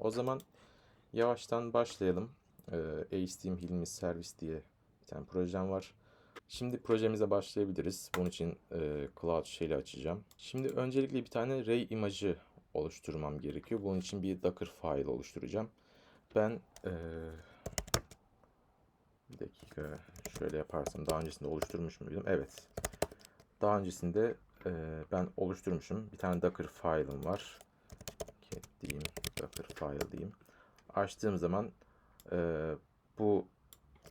O zaman yavaştan başlayalım. Ee, A-Steam Hilmi Servis diye bir tane projem var. Şimdi projemize başlayabiliriz. Bunun için e, Cloud Shell'i açacağım. Şimdi öncelikle bir tane Ray imajı oluşturmam gerekiyor. Bunun için bir Docker file oluşturacağım. Ben e, bir dakika şöyle yaparsam daha öncesinde oluşturmuş muydum? Evet. Daha öncesinde e, ben oluşturmuşum. Bir tane Docker file'ım var. Docker file diyeyim. Açtığım zaman e, bu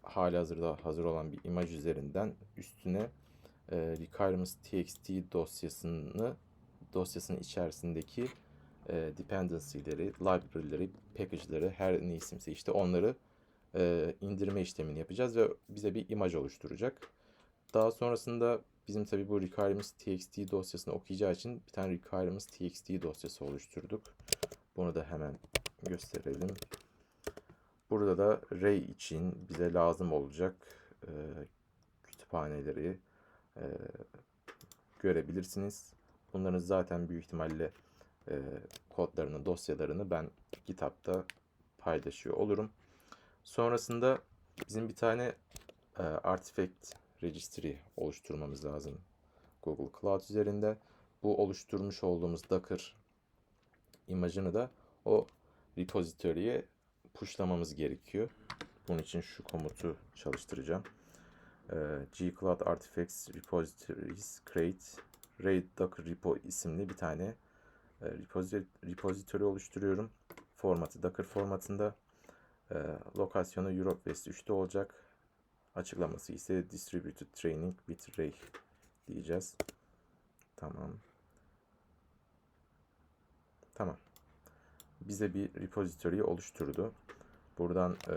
hali hazırda hazır olan bir imaj üzerinden üstüne e, requirements.txt dosyasını dosyasının içerisindeki e, dependency'leri, library'leri, package'ları her ne isimse işte onları e, indirme işlemini yapacağız ve bize bir imaj oluşturacak. Daha sonrasında bizim tabi bu requirements.txt dosyasını okuyacağı için bir tane requirements.txt dosyası oluşturduk. Bunu da hemen gösterelim. Burada da Ray için bize lazım olacak e, kütüphaneleri e, görebilirsiniz. Bunların zaten büyük ihtimalle e, kodlarını, dosyalarını ben GitHub'da paylaşıyor olurum. Sonrasında bizim bir tane e, artifact registry oluşturmamız lazım Google Cloud üzerinde. Bu oluşturmuş olduğumuz Docker imajını da o repository'ye pushlamamız gerekiyor. Bunun için şu komutu çalıştıracağım. Ee, gcloud artifacts repositories create raid docker repo isimli bir tane e, repository, repository oluşturuyorum. Formatı docker formatında. E, lokasyonu Europe West 3'te olacak. Açıklaması ise distributed training with ray diyeceğiz. Tamam. Tamam. Bize bir repository oluşturdu. Buradan e,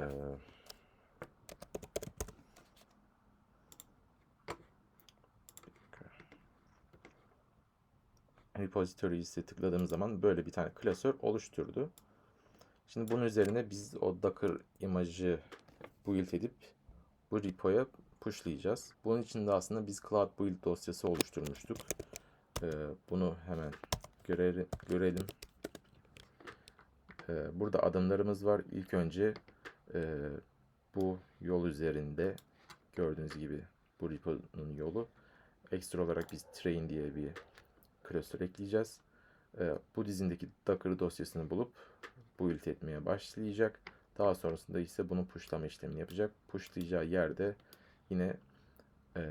repository'si tıkladığım zaman böyle bir tane klasör oluşturdu. Şimdi bunun üzerine biz o Docker imajı build edip bu repo'ya pushlayacağız. Bunun için de aslında biz Cloud Build dosyası oluşturmuştuk. Ee, bunu hemen görelim. görelim. Ee, burada adımlarımız var. İlk önce e, bu yol üzerinde gördüğünüz gibi bu repo'nun yolu. Ekstra olarak biz train diye bir klasör ekleyeceğiz. Ee, bu dizindeki Docker dosyasını bulup build etmeye başlayacak. Daha sonrasında ise bunun pushlama işlemini yapacak. Pushlayacağı yerde yine e,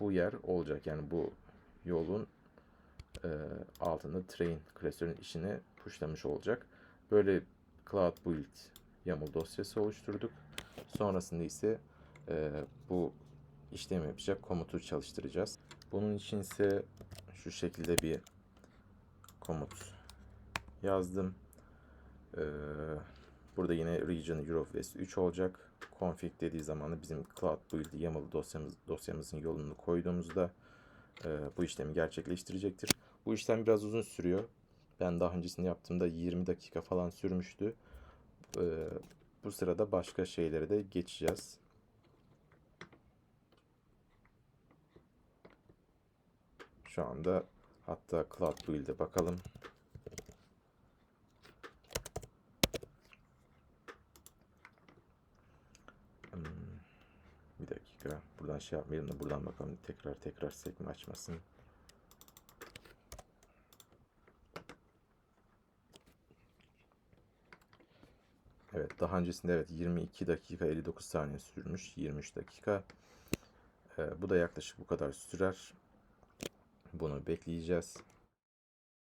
bu yer olacak. Yani bu yolun e, altında train klasörün içine pushlamış olacak. Böyle Cloud Build YAML dosyası oluşturduk. Sonrasında ise e, bu işlem yapacak komutu çalıştıracağız. Bunun için ise şu şekilde bir komut yazdım. Ee, burada yine region Eurowest 3 olacak. Config dediği zaman bizim Cloud Build YAML dosyamız, dosyamızın yolunu koyduğumuzda e, bu işlemi gerçekleştirecektir. Bu işlem biraz uzun sürüyor. Ben daha öncesinde yaptığımda 20 dakika falan sürmüştü. Ee, bu sırada başka şeylere de geçeceğiz. Şu anda hatta Cloud Build'e bakalım. Dakika. Buradan şey yapmayalım da buradan bakalım. Tekrar tekrar sekme açmasın. Evet daha öncesinde evet 22 dakika 59 saniye sürmüş. 23 dakika. Ee, bu da yaklaşık bu kadar sürer. Bunu bekleyeceğiz.